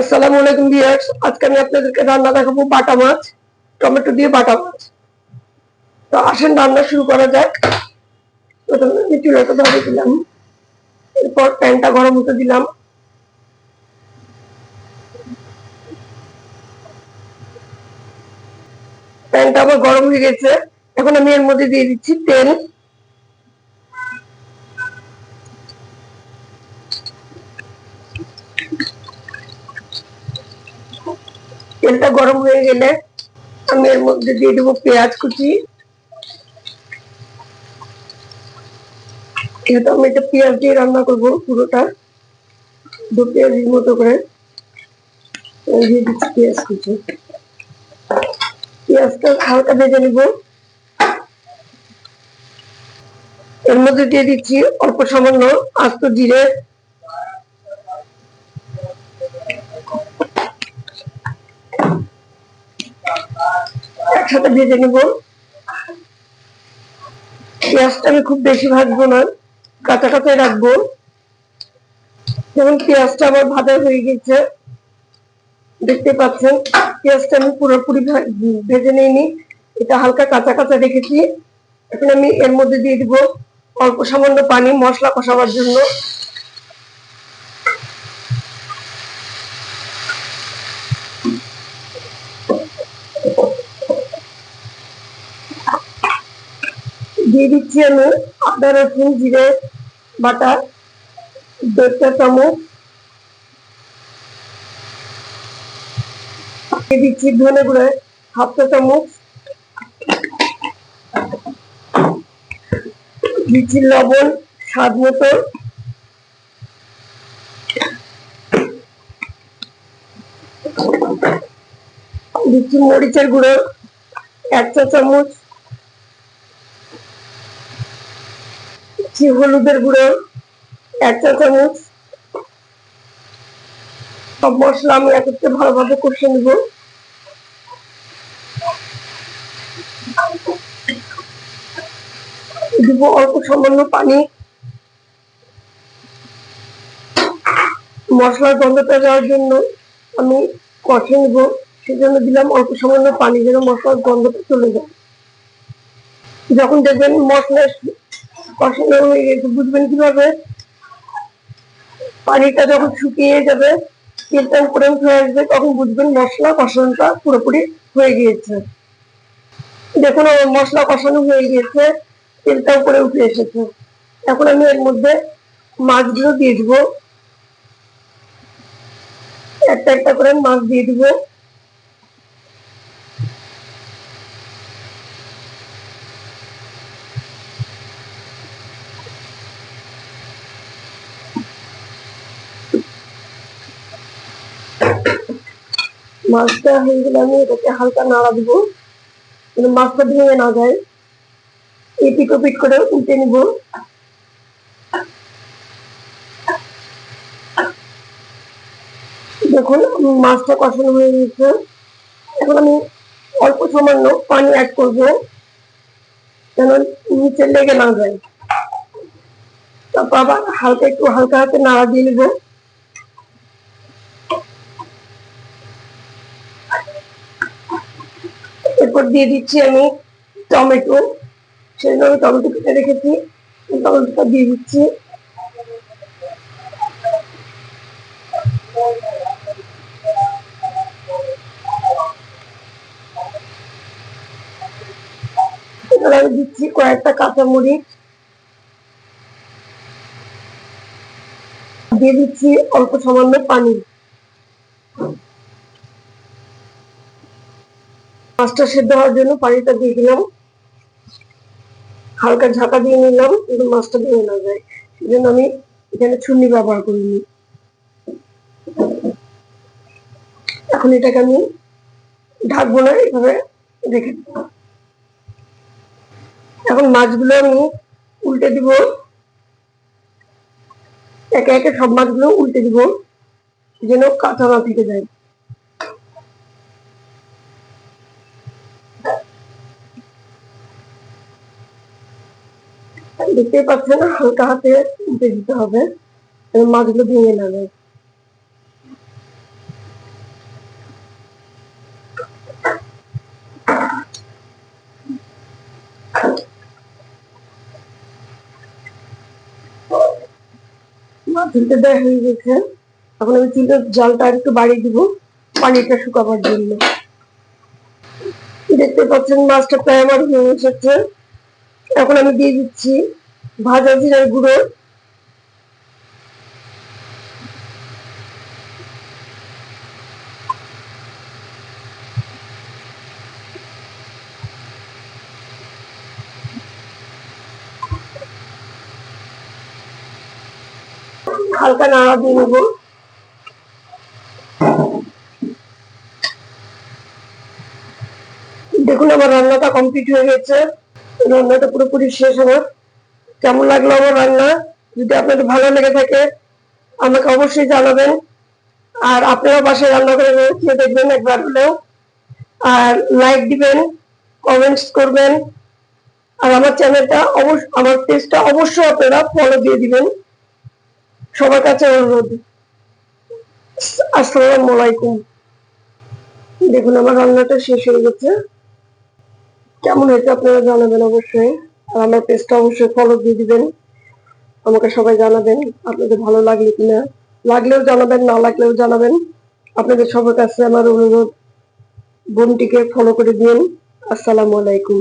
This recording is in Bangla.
আসসালামু আলাইকুম ভিউয়ার্স, আজকে আমি আপনাদেরকে রান্না দেখাবো বাটা মাছ, টমেটো দিয়ে বাটা মাছ। তো আসেন, রান্না শুরু করা যাক। প্রথমে চুলাটা ধরে দিলাম, এরপর প্যানটা গরম হতে দিলাম। প্যানটা আবার গরম হয়ে গেছে। এখন আমি এর মধ্যে দিয়ে দিচ্ছি তেল। তেলটা গরম হয়ে গেলে আমি এর মধ্যে দিয়ে দেবো পেঁয়াজ কুচি। যেহেতু আমি এটা পেঁয়াজ দিয়ে রান্না করব পুরোটা, দু পেঁয়াজের মতো করে। দিয়ে দিচ্ছি পেঁয়াজ কুচি। পেঁয়াজটা হালকা ভেজে নিব। এর মধ্যে দিয়ে দিচ্ছি অল্প সামান্য আস্ত জিরে একসাথে ভেজে নিব। পেঁয়াজটা আমি খুব বেশি ভাজবো না, কাঁচা কাঁচাই রাখব। যেমন পেঁয়াজটা আমার ভাজা হয়ে গেছে, দেখতে পাচ্ছেন, পেঁয়াজটা আমি পুরোপুরি ভেজে নিইনি। এটা হালকা কাঁচা কাঁচা রেখেছি। এখন আমি এর মধ্যে দিয়ে দিব অল্প সামান্য পানি, মশলা কষাবার জন্য। দিচ্ছি আমি আদা, রসুন, জিরে বাটা দেড়টা চামচ। দিয়ে দিচ্ছি ধনে গুঁড়ো হাফ চা চামচ। দিচ্ছি লবণ, স্বাদ মতো। দিচ্ছি মরিচের গুঁড়ো, এক চা চামচ। দিচ্ছি হলুদের গুঁড়ো? এক চা চামচ সব মশলা আমি একত্রে ভালোভাবে কষে নেব। দিব অল্প সামান্য পানি। মশলার গন্ধটা যাওয়ার জন্য আমি কষে নেব। সেজন্য দিলাম অল্প সামান্য পানি যেন মশলার গন্ধটা চলে যায়। যখন দেখবেন মশলা কষানো হয়ে গেছে, বুঝবেন কীভাবে? পানিটা যখন শুকিয়ে যাবে, তেলটা উপরে উঠে আসবে, তখন বুঝবেন মশলা কষানোটা পুরোপুরি হয়ে গিয়েছে। দেখুন, আমার মশলা কষানো হয়ে গিয়েছে, তেলটা উপরে উঠে এসেছে। এখন আমি এর মধ্যে মাছগুলো দিয়ে দিব। একটা একটা করে মাছ দিয়ে দিব। মাছটা হয়ে গেলে আমি এটাকে হালকা নাড়া দিব। মাছটা ভেঙে না যায়। এপিট ওপিট করে উল্টে নিব। দেখুন, মাছটা কষানো হয়ে গেছে। এখন আমি অল্প সামান্য পানি অ্যাড করব। যেন নিচে লেগে না যায়। তারপর আবার হালকা একটু হালকা হাতে নাড়া দিয়ে নেব। এরপর দিয়ে দিচ্ছি আমি টমেটো। সেই জন্য আমি টমেটো কেটে রেখেছি টমেটোটা দিয়ে দিচ্ছি। আমি দিচ্ছি কয়েকটা কাঁচামরিচ। দিয়ে দিচ্ছি অল্প সামান্য পানি। মাছটা সেদ্ধ হওয়ার জন্য পানিটা দিয়ে দিলাম। হালকা ঝাঁকা দিয়ে নিলাম, কিন্তু মাছটা ভেঙে না যায়। সেজন্য আমি এখানে ছুন্নি ব্যবহার করিনি। এখন এটাকে আমি ঢাকবো না এইভাবে রেখে দেবো এখন মাছগুলো আমি উল্টে দিব। একে একে সব মাছগুলো উল্টে দিব, যেন কাঁচা না থেকে যায়। দেখতেই পাচ্ছেন হালকা হাতে উঠে দিতে হবে। মাছগুলো ভেঙে না যায় মাছটা হয়ে গেছে এখন আমি চুলের জলটা একটু বাড়িয়ে দিব, পানিটা শুকাবার জন্য। দেখতে পাচ্ছেন মাছটা প্রায় আমার হয়ে এসেছে। এখন আমি দিয়ে দিচ্ছি। ভাজা জিরার গুঁড়ো। হালকা নাড়া দিয়ে নেব। দেখুন, আমার রান্নাটা কমপ্লিট হয়ে গেছে। রান্নাটা পুরোপুরি শেষ আমার। কেমন লাগল আমার রান্না? যদি আপনাদের ভালো লেগে থাকে, আমাকে অবশ্যই জানাবেন। আর আপনারা বাসায় রান্না করে খেয়ে দেখবেন একবার হলেও। আর লাইক দিবেন কমেন্টস করবেন। আর আমার চ্যানেলটা অবশ্য, আমার পেজটা অবশ্যই আপনারা ফলো দিয়ে দিবেন। সবার কাছে অনুরোধ। আসসালামু আলাইকুম। দেখুন, আমার রান্নাটা শেষ হয়ে গেছে। কেমন হয়েছে আপনারা জানাবেন অবশ্যই। আর আমার পেজটা অবশ্যই ফলো দিয়ে দিবেন। আমাকে সবাই জানাবেন আপনাদের ভালো লাগলে কিনা। লাগলেও জানাবেন, না লাগলেও জানাবেন। আপনাদের সবার কাছে আমার অনুরোধ, বোনটিকে ফলো করে দিন আসসালামু আলাইকুম।